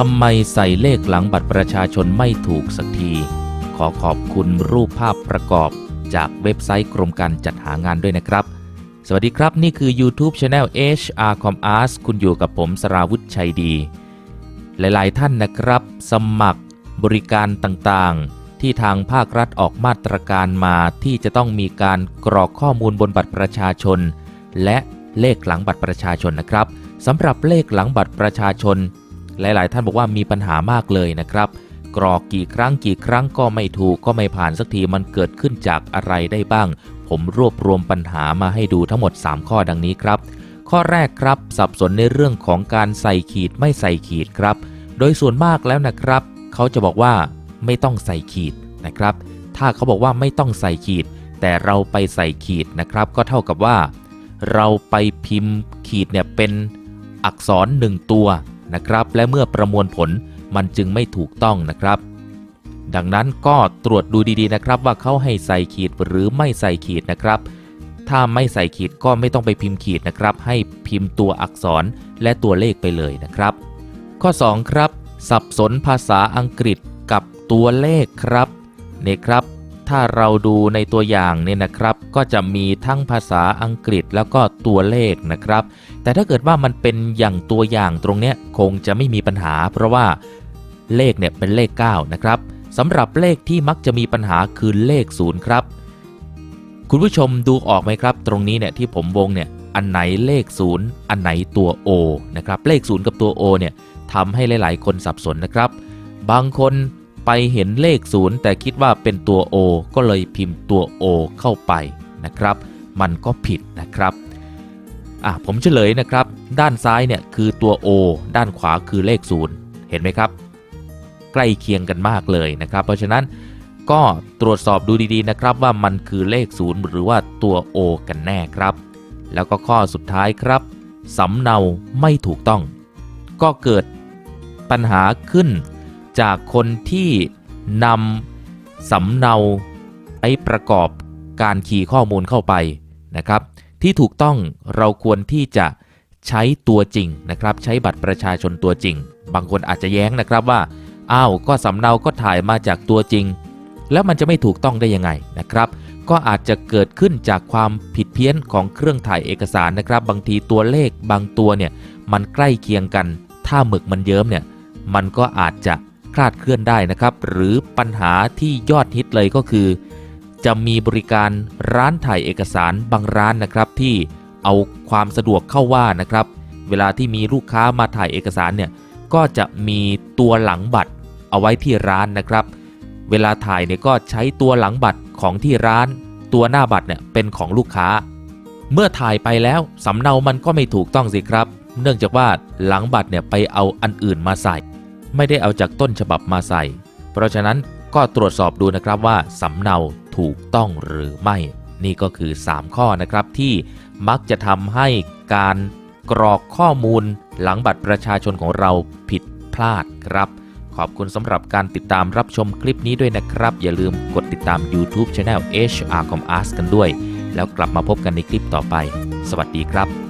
ทำไมใส่เลขหลังบัตรประชาชนไม่ถูกสักที ขอขอบคุณรูปภาพประกอบจากเว็บไซต์กรมการจัดหางานด้วยนะครับ สวัสดีครับ นี่คือ YouTube Channel HR Com Arts คุณอยู่กับผมสราวุธชัยดี หลายๆท่านนะครับ สมัครบริการต่างๆ ที่ทางภาครัฐออกมาตรการมาที่จะต้องมีการกรอกข้อมูลบนบัตรประชาชน และเลขหลังบัตรประชาชนนะครับสำหรับเลขหลังบัตรประชาชน หลายๆ ท่านบอกว่ามีปัญหามากเลยนะครับ กรอกกี่ครั้งกี่ครั้งก็ไม่ถูกก็ไม่ผ่านสักทีมันเกิดขึ้นจากอะไรได้บ้าง ผมรวบรวมปัญหามาให้ดูทั้งหมด 3 ข้อดังนี้ครับ ข้อแรกครับสับสนในเรื่องของการใส่ขีดไม่ใส่ขีดครับ โดยส่วนมากแล้วนะครับ เขาจะบอกว่าไม่ต้องใส่ขีดนะครับ ถ้าเขาบอกว่าไม่ต้องใส่ขีด แต่เราไปใส่ขีดนะครับ ก็เท่ากับว่า เราไปพิมพ์ขีดเนี่ยเป็นอักษรหนึ่งตัว นะครับ และเมื่อประมวลผลมันจึงไม่ถูกต้องนะครับ ดังนั้นก็ตรวจดูดีๆนะครับว่าเขาให้ใส่ขีดหรือไม่ใส่ขีดนะครับ ถ้าไม่ใส่ขีดก็ไม่ต้องไปพิมพ์ขีดนะครับ ให้พิมพ์ตัวอักษรและตัวเลขไปเลยนะครับ ข้อ 2 ครับ สับสนภาษาอังกฤษกับตัวเลขครับเนี่ยครับ ถ้าเราดูในตัวอย่างเนี่ยนะครับ ก็จะมีทั้งภาษาอังกฤษแล้วก็ตัวเลขนะครับ แต่ถ้าเกิดว่ามันเป็นอย่างตัวอย่างตรงเนี้ยคงจะไม่มีปัญหา เพราะว่าเลขเนี่ยเป็นเลข 9 นะครับสำหรับเลขที่มักจะมีปัญหาคือเลข0ครับ คุณผู้ชมดูออกไหมครับ ตรงนี้เนี่ยที่ผมวงเนี่ยอันไหนเลข 0 อันไหนตัว O นะครับเลข 0 กับตัว O เนี่ยทำให้หลาย ๆ คนสับสนนะครับ บางคน ไปเห็นเลข0แต่คิดว่าเป็นตัว O ก็เลยพิมพ์ตัว O เข้าไปนะครับ มันก็ผิดนะครับอะผมเฉลยนะครับ ด้านซ้ายเนี่ยคือตัว O ด้านขวาคือเลข0เห็นไหมครับ ใกล้เคียงกันมากเลยนะครับ เพราะฉะนั้นก็ตรวจสอบดูดีๆนะครับว่ามันคือเลข0หรือว่าตัว O กันแน่ครับ แล้วก็ข้อสุดท้ายครับสำเนาไม่ถูกต้อง ก็เกิดปัญหาขึ้น จากคนที่นำสำเนาไปประกอบการคีย์ข้อมูลเข้าไปนะครับ ที่ถูกต้องเราควรที่จะใช้ตัวจริงนะครับ ใช้บัตรประชาชนตัวจริง บางคนอาจจะแย้งนะครับว่าอ้าวก็สำเนาก็ถ่ายมาจากตัวจริง แล้วมันจะไม่ถูกต้องได้ยังไงนะครับ ก็อาจจะเกิดขึ้นจากความผิดเพี้ยนของเครื่องถ่ายเอกสารนะครับ บางทีตัวเลขบางตัวเนี่ยมันใกล้เคียงกัน ถ้าหมึกมันเยิ้มเนี่ยมันก็อาจจะ คลาดเคลื่อนได้นะครับ หรือปัญหาที่ยอดฮิตเลยก็คือ จะมีบริการร้านถ่ายเอกสารบางร้านนะครับที่เอาความสะดวกเข้าว่านะครับ เวลาที่มีลูกค้ามาถ่ายเอกสารเนี่ยก็จะมีตัวหลังบัตรเอาไว้ที่ร้านนะครับ เวลาถ่ายเนี่ยก็ใช้ตัวหลังบัตรของที่ร้าน ตัวหน้าบัตรเนี่ยเป็นของลูกค้า เมื่อถ่ายไปแล้วสำเนามันก็ไม่ถูกต้องสิครับ เนื่องจากว่าหลังบัตรเนี่ยไปเอาอันอื่นมาใส่ ไม่ได้เอาจากต้นฉบับมาใส่ เพราะฉะนั้นก็ตรวจสอบดูนะครับว่าสำเนาถูกต้องหรือไม่ นี่ก็คือ 3 ข้อนะครับที่มักจะทำให้การกรอกข้อมูลหลังบัตรประชาชนของเราผิดพลาดครับ ขอบคุณสำหรับการติดตามรับชมคลิปนี้ด้วยนะครับ อย่าลืมกดติดตาม YouTube Channel HR Com Arts กันด้วย แล้วกลับมาพบกันในคลิปต่อไป สวัสดีครับ